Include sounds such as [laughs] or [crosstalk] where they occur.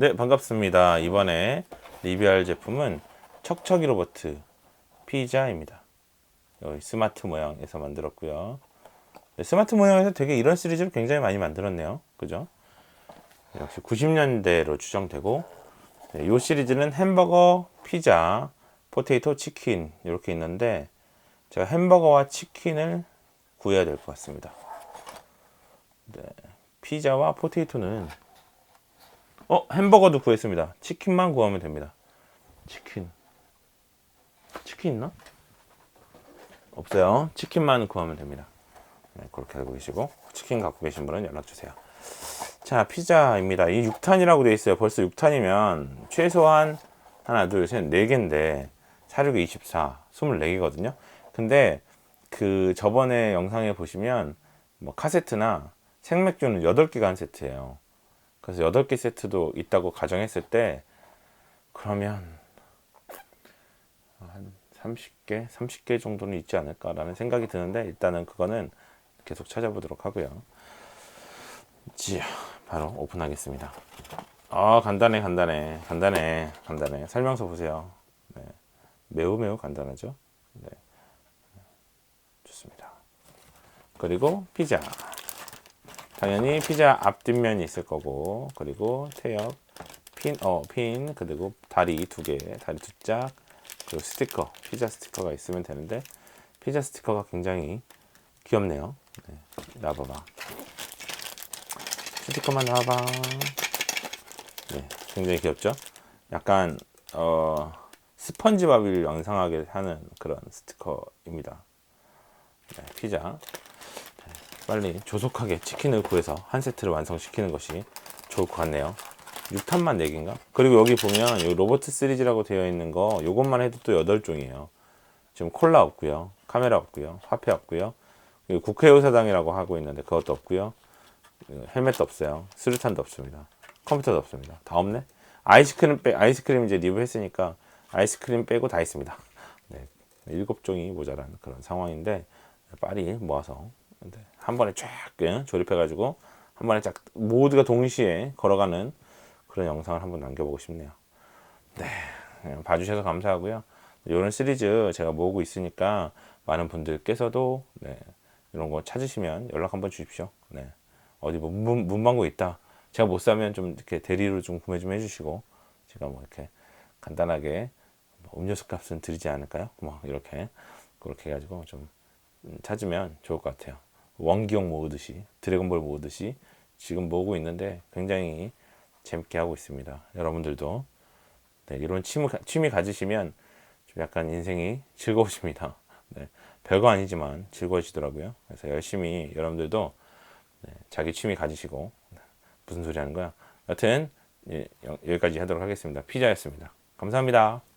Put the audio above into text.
네, 반갑습니다. 이번에 리뷰할 제품은 척척이 로버트 피자입니다. 여기 스마트 모양에서 만들었고요. 네, 스마트 모양에서 되게 이런 시리즈를 굉장히 많이 만들었네요. 그죠? 네, 역시 90년대로 추정되고 네, 이 시리즈는 햄버거, 피자, 포테이토, 치킨 이렇게 있는데 제가 햄버거와 치킨을 구해야 될 것 같습니다. 네, 피자와 포테이토는 어 햄버거도 구했습니다. 치킨만 구하면 됩니다. 치킨 치킨 있나? 없어요. 치킨만 구하면 됩니다. 네, 그렇게 알고 계시고 치킨 갖고 계신 분은 연락 주세요. 자 피자입니다. 이 6탄이라고 되어 있어요. 벌써 6탄이면 최소한 하나 둘셋네 개인데 사륙이 24, 24개거든요. 근데 그 저번에 영상에 보시면 뭐 카세트나 생맥주는 8개가 한 세트예요. 그래서 8개 세트도 있다고 가정했을 때 그러면 한 30개, 30개 정도는 있지 않을까라는 생각이 드는데 일단은 그거는 계속 찾아보도록 하고요. 자, 바로 오픈하겠습니다. 아, 간단해, 간단해, 간단해, 간단해. 설명서 보세요. 네. 매우 매우 간단하죠. 네. 좋습니다. 그리고 피자. 당연히 피자 앞뒷면이 있을 거고, 그리고 태엽, 핀, 어, 핀, 그리고 다리 두 개, 다리 두 짝, 그리고 스티커, 피자 스티커가 있으면 되는데, 피자 스티커가 굉장히 귀엽네요. 네, 놔봐봐. 스티커만 놔봐. 네, 굉장히 귀엽죠? 약간, 어, 스펀지밥을 양상하게 하는 그런 스티커입니다. 네, 피자. 빨리 조속하게 치킨을 구해서 한 세트를 완성시키는 것이 좋을 것 같네요. 6탄만 4개인가? 그리고 여기 보면 이 로버트 시리즈라고 되어 있는 거 요것만 해도 또 8종이에요. 지금 콜라 없고요. 카메라 없고요. 화폐 없고요. 국회의사당이라고 하고 있는데 그것도 없고요. 헬멧도 없어요. 수류탄도 없습니다. 컴퓨터도 없습니다. 다 없네. 아이스크림 빼 아이스크림 이제 리뷰했으니까 아이스크림 빼고 다 있습니다. [laughs] 네. 일곱 종이 모자란 그런 상황인데 빨리 모아서 네, 한 번에 쫙 예, 조립해가지고 한 번에 쫙 모두가 동시에 걸어가는 그런 영상을 한번 남겨보고 싶네요. 네, 예, 봐주셔서 감사하고요. 이런 시리즈 제가 모으고 있으니까 많은 분들께서도 네, 이런 거 찾으시면 연락 한번 주십시오. 네, 어디 뭐 문, 문방구 있다. 제가 못 사면 좀 이렇게 대리로 좀 구매 좀 해주시고 제가 뭐 이렇게 간단하게 뭐 음료수 값은 드리지 않을까요? 뭐 이렇게 그렇게 해가지고 좀 찾으면 좋을 것 같아요. 원기용 모으듯이 드래곤볼 모으듯이 지금 모으고 있는데 굉장히 재밌게 하고 있습니다. 여러분들도 네, 이런 취미, 취미 가지시면 좀 약간 인생이 즐거우십니다. 네, 별거 아니지만 즐거우시더라고요. 그래서 열심히 여러분들도 네, 자기 취미 가지시고 무슨 소리 하는 거야? 여튼 예, 여기까지 하도록 하겠습니다. 피자였습니다. 감사합니다.